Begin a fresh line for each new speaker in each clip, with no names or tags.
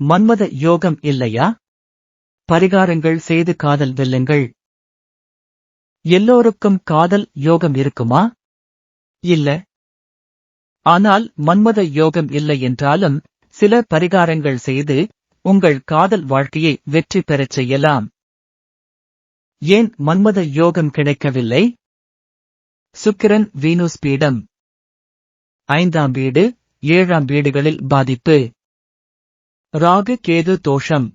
மன்மத யோகம் இல்லையா? பரிகாரங்கள் செய்து காதல் வெல்லுங்கள். எல்லோருக்கும் காதல் யோகம் இருக்குமா? இல்ல. ஆனால் மன்மத யோகம் இல்லை என்றாலும் சில பரிகாரங்கள் செய்து உங்கள் காதல் வாழ்க்கையை வெற்றி பெறச் செய்யலாம். ஏன் மன்மத யோகம் கிடைக்கவில்லை? சுக்கிரன் வீனுஸ் பீடம் ஐந்தாம் வீடு ஏழாம் வீடுகளில் பாதிப்பு. ராகு கேது தோஷம்.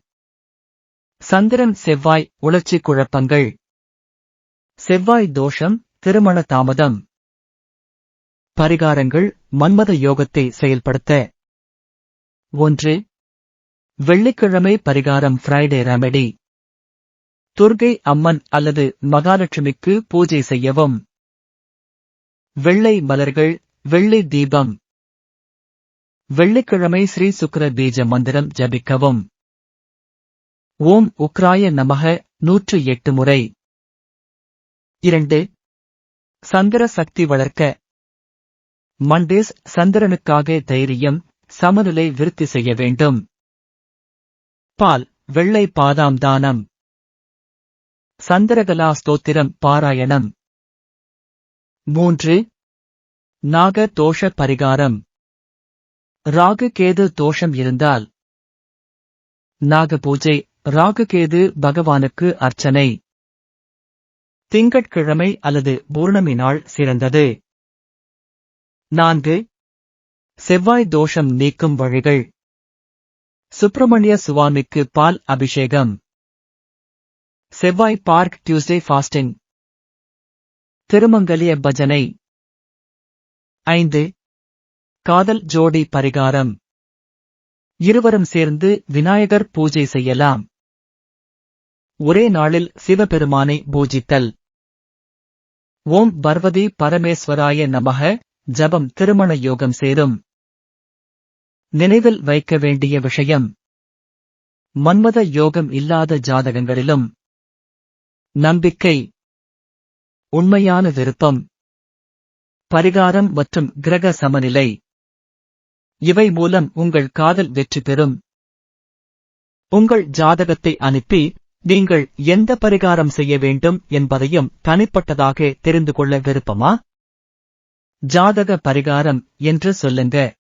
சந்திரன் செவ்வாய் உளர்ச்சி குழப்பங்கள். செவ்வாய் தோஷம் திருமண தாமதம். பரிகாரங்கள் மன்மத யோகத்தை செயல்படுத்த. ஒன்று வெள்ளிக்கிழமை பரிகாரம் ஃப்ரைடே ரெமெடி துர்கை அம்மன் அல்லது மகாலட்சுமிக்கு பூஜை செய்யவும். வெள்ளை மலர்கள் வெள்ளி தீபம். வெள்ளிக்கிழமை ஸ்ரீ சுக்கர பீஜ மந்திரம் ஜபிக்கவும். ஓம் உக்ராய நமக நூற்று எட்டு முறை. இரண்டு சந்திர சக்தி வளர்க்க. மண்டேஸ் சந்திரனுக்காக தைரியம் சமநிலை விருத்தி செய்ய வேண்டும். பால் வெள்ளை பாதாம் தானம். சந்திரகலா ஸ்தோத்திரம் பாராயணம். மூன்று நாக தோஷ பரிகாரம். ராகு கேது தோஷம் இருந்தால். நாக பூஜை ராகு கேது பகவானுக்கு அர்ச்சனை. திங்கட்கிழமை அல்லது பூர்ணமி நாள் சிறந்தது. நான்கு செவ்வாய் தோஷம் நீக்கும் வழிகள். சுப்பிரமணிய சுவாமிக்கு பால் அபிஷேகம். செவ்வாய் பார்க் டியூஸ்டே ஃபாஸ்டிங். திருமங்கலிய பஜனை. ஐந்து காதல் ஜோடி பரிகாரம். இருவரும் சேர்ந்து விநாயகர் பூஜை செய்யலாம். ஒரே நாளில் சிவபெருமானை பூஜித்தல். ஓம் பர்வதி பரமேஸ்வராய நமக ஜபம் திருமண யோகம் சேரும். நினைவில் வைக்க வேண்டிய விஷயம். மன்மத யோகம் இல்லாத ஜாதகங்களிலும். நம்பிக்கை. உண்மையான விருப்பம். பரிகாரம் மற்றும் கிரக சமநிலை. இவை மூலம் உங்கள் காதல் வெற்றி பெறும். உங்கள் ஜாதகத்தை அனுப்பி நீங்கள் எந்த பரிகாரம் செய்ய வேண்டும் என்பதையும் தனிப்பட்டதாக தெரிந்து கொள்ள விருப்பமா? ஜாதக பரிகாரம் என்று சொல்லுங்க.